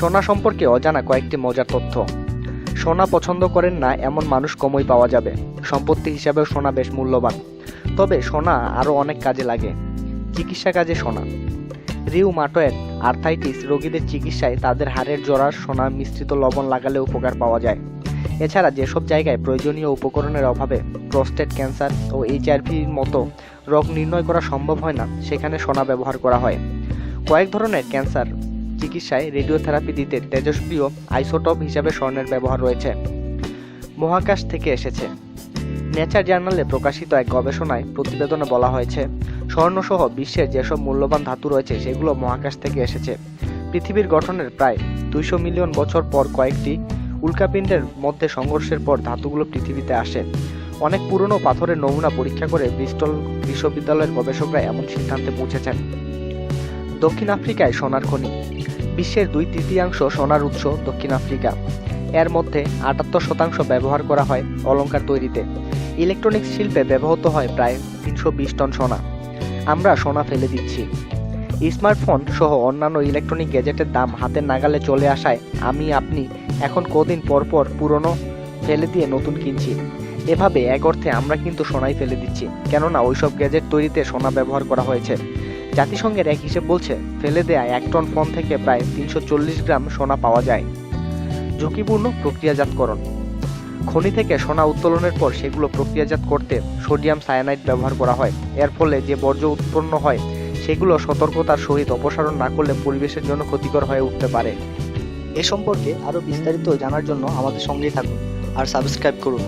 সোনা সম্পর্কে অজানা কয়েকটি মজার তথ্য। সোনা পছন্দ করেন না, এমন মানুষ কমই পাওয়া যাবে। সম্পত্তি হিসাবেও সোনা বেশ মূল্যবান। তবে সোনা আরও অনেক কাজে লাগে। চিকিৎসা কাজে সোনা। রিউ রিউমাটয়েড আর্থাইটিস রোগীদের চিকিৎসায় তাদের হাড়ের জোড়ার সোনা মিশ্রিত লবণ লাগালে উপকার পাওয়া যায়। এছাড়া যেসব জায়গায় প্রয়োজনীয় উপকরণের অভাবে প্রস্টেট ক্যান্সার ও এইচআইভির মতো রোগ নির্ণয় করা সম্ভব হয় না, সেখানে সোনা ব্যবহার করা হয়। কয়েক ধরনের ক্যান্সার চিকিৎসায় রেডিওথেরাপি দিতে তেজস্ক্রিয় আইসোটপ হিসাবে স্বর্ণের ব্যবহার রয়েছে। মহাকাশ থেকে এসেছে। নেচার জার্নালে প্রকাশিত এক গবেষণায় প্রতিবেদনে বলা হয়েছে, স্বর্ণসহ বিশ্বের যেসব মূল্যবান ধাতু রয়েছে, সেগুলো মহাকাশ থেকে এসেছে। পৃথিবীর গঠনের প্রায় দুইশো মিলিয়ন বছর পর কয়েকটি উল্কাপিণ্ডের মধ্যে সংঘর্ষের পর ধাতুগুলো পৃথিবীতে আসে। অনেক পুরনো পাথরের নমুনা পরীক্ষা করে ব্রিস্টল বিশ্ববিদ্যালয়ের গবেষকরা এমন সিদ্ধান্তে পৌঁছেছেন। দক্ষিণ আফ্রিকায় সোনার খনি। বিশ্বের দুই তৃতীয়াংশ সোনার উৎস দক্ষিণ আফ্রিকা। এর মধ্যে আটাত্তর শতাংশ ব্যবহার করা হয় অলংকার তৈরিতে। ইলেকট্রনিক্স শিল্পে ব্যবহৃত হয় প্রায় তিনশো বিশ টন সোনা। আমরা সোনা ফেলে দিচ্ছি। স্মার্টফোন সহ অন্যান্য ইলেকট্রনিক গ্যাজেটের দাম হাতের নাগালে চলে আসায় আমি, আপনি এখন কদিন পর পর পুরনো ফেলে দিয়ে নতুন কিনছি। এভাবে এক অর্থে আমরা কিন্তু সোনাই ফেলে দিচ্ছি। কেননা ওইসব গ্যাজেট তৈরিতে সোনা ব্যবহার করা হয়েছে। জাতিসংঘের এক হিসেব বলছে, ফেলে দেয়া এক টন ফোন থেকে প্রায় তিনশো চল্লিশ গ্রাম সোনা পাওয়া যায়। ঝুঁকিপূর্ণ প্রক্রিয়াজাতকরণ। খনি থেকে সোনা উত্তোলনের পর সেগুলো প্রক্রিয়াজাত করতে সোডিয়াম সায়ানাইড ব্যবহার করা হয়। এর ফলে যে বর্জ্য উৎপন্ন হয়, সেগুলো সতর্কতার সহিত অপসারণ না করলে পরিবেশের জন্য ক্ষতিকর হয়ে উঠতে পারে। এ সম্পর্কে আরও বিস্তারিত জানার জন্য আমাদের সঙ্গেই থাকুন আর সাবস্ক্রাইব করুন।